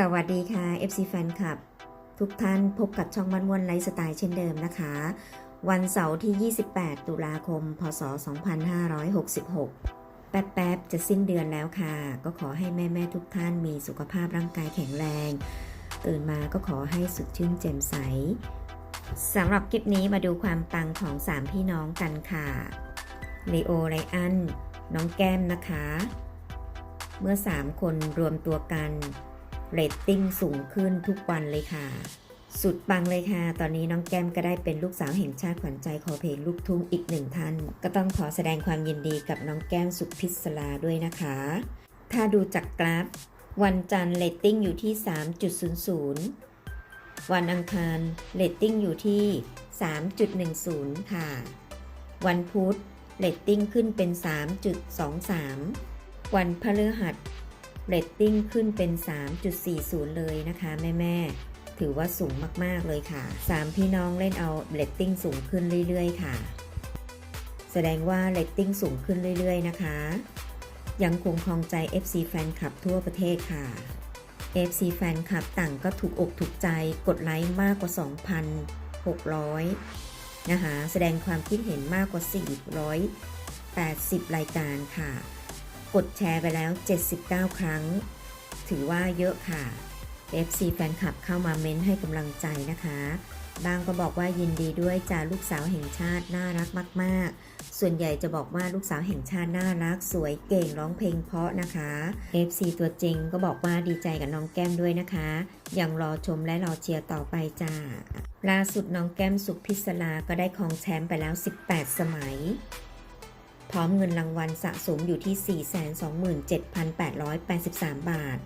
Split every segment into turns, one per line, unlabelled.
สวัสดีค่ะ FC แฟนคลับ ทุกท่านพบกับช่องมันวนไลฟ์สไตล์เช่นเดิมนะคะ วันเสาร์ที่ 28 ตุลาคม พศ 2566 แป๊บๆ จะสิ้นเดือนแล้วค่ะ ก็ขอให้แม่ ๆ ทุกท่านมีสุขภาพร่างกายแข็งแรง ตื่นมาก็ขอให้สดชื่นแจ่มใสสำหรับคลิปนี้มาดูความปังของ 3 พี่น้องกันค่ะลีโอไรอัน น้องแก้มนะคะ เมื่อ 3 คนรวมตัวกัน เรตติ้งสูงขึ้นทุกวันเลยค่ะ สุดปังเลยค่ะ ตอนนี้น้องแก้มก็ได้เป็นลูกสาวแห่งชาติขวัญใจคอเพลงลูกทุ่งอีกหนึ่งท่าน ก็ต้องขอแสดงความยินดีกับน้องแก้มสุขพิศลาด้วยนะคะ ถ้าดูจากกราฟ วันจันทร์เรตติ้งอยู่ที่ 3.00 วันอังคารเรตติ้งอยู่ที่ 3.10 ค่ะ วันพุธเรตติ้งขึ้นเป็น 3.23 วันพฤหัส เรตติ้งขึ้นเป็น 3.40 เลยนะคะแม่แม่ถือว่าสูงมากๆเลยค่ะ 3 พี่น้องเล่นเอาเรตติ้งสูงขึ้นเรื่อยๆ ค่ะ แสดงว่าเรตติ้งสูงขึ้นเรื่อยๆ นะคะ ยังคงครองใจ FC แฟนคลับทั่วประเทศค่ะ FC แฟนคลับต่างก็ถูกอกถูกใจกดไลค์มากกว่า 2,600 นะคะ แสดงความคิดเห็นมากกว่า 480 รายการค่ะ กดแชร์ไปแล้ว 79 ครั้ง ถือว่าเยอะค่ะ FC แฟนคลับเข้ามาเม้นให้กำลังใจนะคะ บางก็บอกว่ายินดีด้วยจ้าลูกสาวแห่งชาติน่ารักมาก ๆ ส่วนใหญ่จะบอกว่าลูกสาวแห่งชาติน่ารัก สวยเก่งร้องเพลงเพราะนะคะ FC ตัวจริงก็บอกว่าดีใจกับน้องแก้มด้วยนะคะยังรอชมและรอเชียร์ต่อไปจ้าล่าสุดน้องแก้มสุขพิศลาก็ได้ครองแชมป์ไปแล้ว 18 สมัย พร้อมเงินรางวัลสะสมอยู่ที่ 427,883 บาท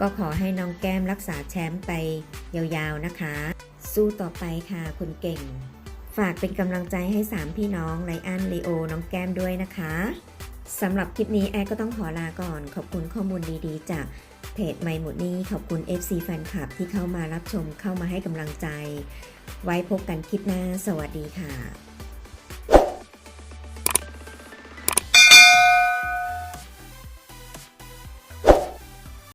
ก็ขอให้น้องแก้มรักษาแชมป์ไปยาวๆนะคะ สู้ต่อไปค่ะคุณเก่ง ฝากเป็นกำลังใจให้ 3 พี่น้องไลอันลีโอ น้องแก้มด้วยนะคะสำหรับคลิปนี้แอร์ก็ต้องขอลาก่อน ขอบคุณข้อมูลดีๆ จากเพจไม่หมดนี้ขอบคุณ FC แฟนคลับที่เข้ามารับชมเข้ามาให้กำลังใจ ไว้พบกันคลิปหน้า สวัสดีค่ะ